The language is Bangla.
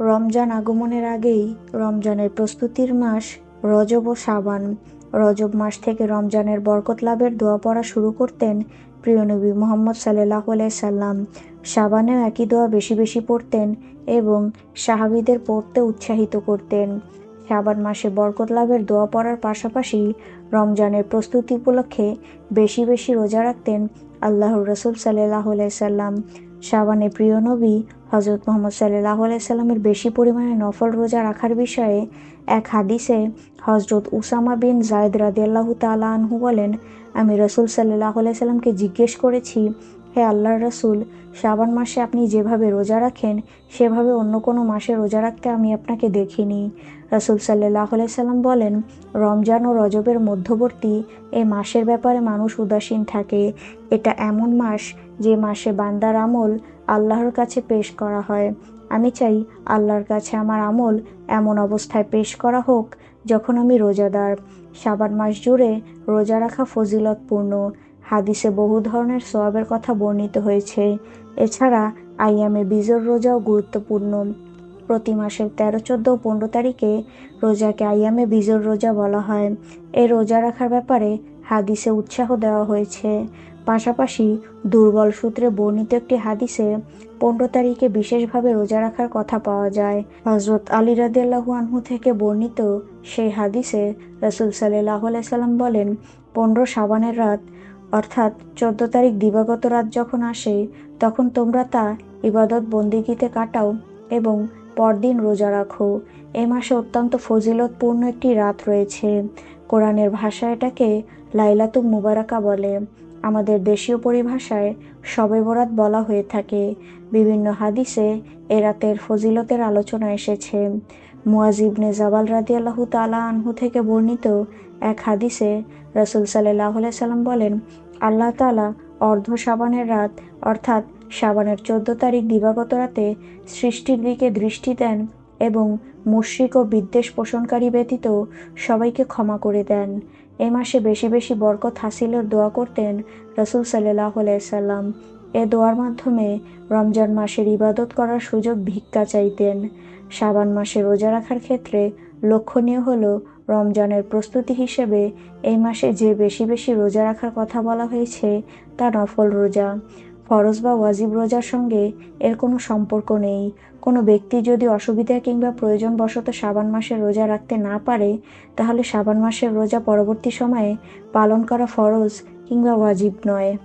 রমজান আগমনের আগেই রমজানের প্রস্তুতির মাস রজব ও সাবান রজব মাস থেকে রমজানের বরকত লাভের দোয়া পড়া শুরু করতেন প্রিয় নবী মোহাম্মদ সাল্লাহ সাল্লাম। সাবানেও একই দোয়া বেশি বেশি পড়তেন এবং সাহাবিদের পড়তে উৎসাহিত করতেন। শাবান মাসে বরকত লাভের দোয়া পড়ার পাশাপাশি রমজানের প্রস্তুতি উপলক্ষে বেশি বেশি রোজা রাখতেন আল্লাহর রসুল সাল্লাহ সাল্লাম। শাবানে প্রিয় নবী হজরত মোহাম্মদ সাল্লাহ সাল্লামের বেশি পরিমাণে নফল রোজা রাখার বিষয়ে এক হাদিসে হজরত উসামা বিন জায়দ রাদিয়াল্লাহু তালা আনহু বলেন, আমি রসুল সাল্লাহ সাল্লামকে জিজ্ঞেস করেছি হে আল্লাহর রসুল শ্রাবণ মাসে আপনি যেভাবে রোজা রাখেন, সেভাবে অন্য কোনো মাসে রোজা রাখতে আমি আপনাকে দেখিনি। রসুল সাল্লাহ সাল্লাম বলেন, রমজান ও রজবের মধ্যবর্তী এই মাসের ব্যাপারে মানুষ উদাসীন থাকে। এটা এমন মাস যে মাসে বান্দার আমল আল্লাহর কাছে পেশ করা হয়। আমি চাই আল্লাহর কাছে আমার আমল এমন অবস্থায় পেশ করা হোক যখন আমি রোজাদার। সাবান মাস জুড়ে রোজা রাখা ফজিলতপূর্ণ। হাদিসে বহু ধরনের সোয়াবের কথা বর্ণিত হয়েছে। এছাড়া আইয়ামে বিজর রোজাও গুরুত্বপূর্ণ। প্রতি মাসের তেরো, চোদ্দ পনেরো তারিখে রোজাকে আইয়ামে বিজর রোজা বলা হয়। এই রোজা রাখার ব্যাপারে হাদিসে উৎসাহ দেওয়া হয়েছে। পাশাপাশি দুর্বল সূত্রে বর্ণিত একটি হাদিসে পনেরো তারিখে বিশেষভাবে রোজা রাখার কথা পাওয়া যায়। হজরত আলী রাদিয়াল্লাহু আনহু থেকে বর্ণিত সেই হাদিসে রসুল সাল্লাহ সাল্লাম বলেন, পনেরো সাবানের রাত অর্থাৎ চোদ্দ তারিখ দিবাগত রাত যখন আসে, তখন তোমরা তা ইবাদত বন্দিগিতে কাটাও এবং পরদিন রোজা রাখো। এ মাসে অত্যন্ত ফজিলতপূর্ণ একটি রাত রয়েছে। কোরআনের ভাষায় এটাকে লাইলাতুম মুবারাকা বলে। আমাদের দেশীয় পরিভাষায় শবে বরাত বলা হয়ে থাকে। বিভিন্ন হাদিসে এ রাতের ফজিলতের আলোচনা এসেছে। মুয়াজিবনে জাবাল রাদিয়াল্লাহু তালা আনহু থেকে বর্ণিত এক হাদিসে রসুল সাল্লাহ সাল্লাম বলেন আল্লাহ তালা অর্ধ সাবানের রাত, অর্থাৎ সাবানের চোদ্দ তারিখ দিবাগত রাতে সৃষ্টির দিকে দৃষ্টি দেন এবং মুশ্রিক ও বিদ্বেষ পোষণকারী ব্যতীত সবাইকে ক্ষমা করে দেন। এ মাসে বেশি বেশি বরকত হাসিলের দোয়া করতেন রসুল সাল্লাহ সাল্লাম। এ দোয়ার মাধ্যমে রমজান মাসের ইবাদত করার সুযোগ ভিক্ষা চাইতেন। শাবান মাসে রোজা রাখার ক্ষেত্রে লক্ষণীয় হলো রমজানের প্রস্তুতি হিসেবে এই মাসে যে বেশি বেশি রোজা রাখার কথা বলা হয়েছে, তা নফল রোজা। ফরজ বা ওয়াজিব রোজার সঙ্গে এর কোনো সম্পর্ক নেই। কোনো ব্যক্তি যদি অসুবিধা কিংবা প্রয়োজনবশত সাবান মাসের রোজা রাখতে না পারে, তাহলে সাবান মাসের রোজা পরবর্তী সময়ে পালন করা ফরজ কিংবা ওয়াজিব নয়।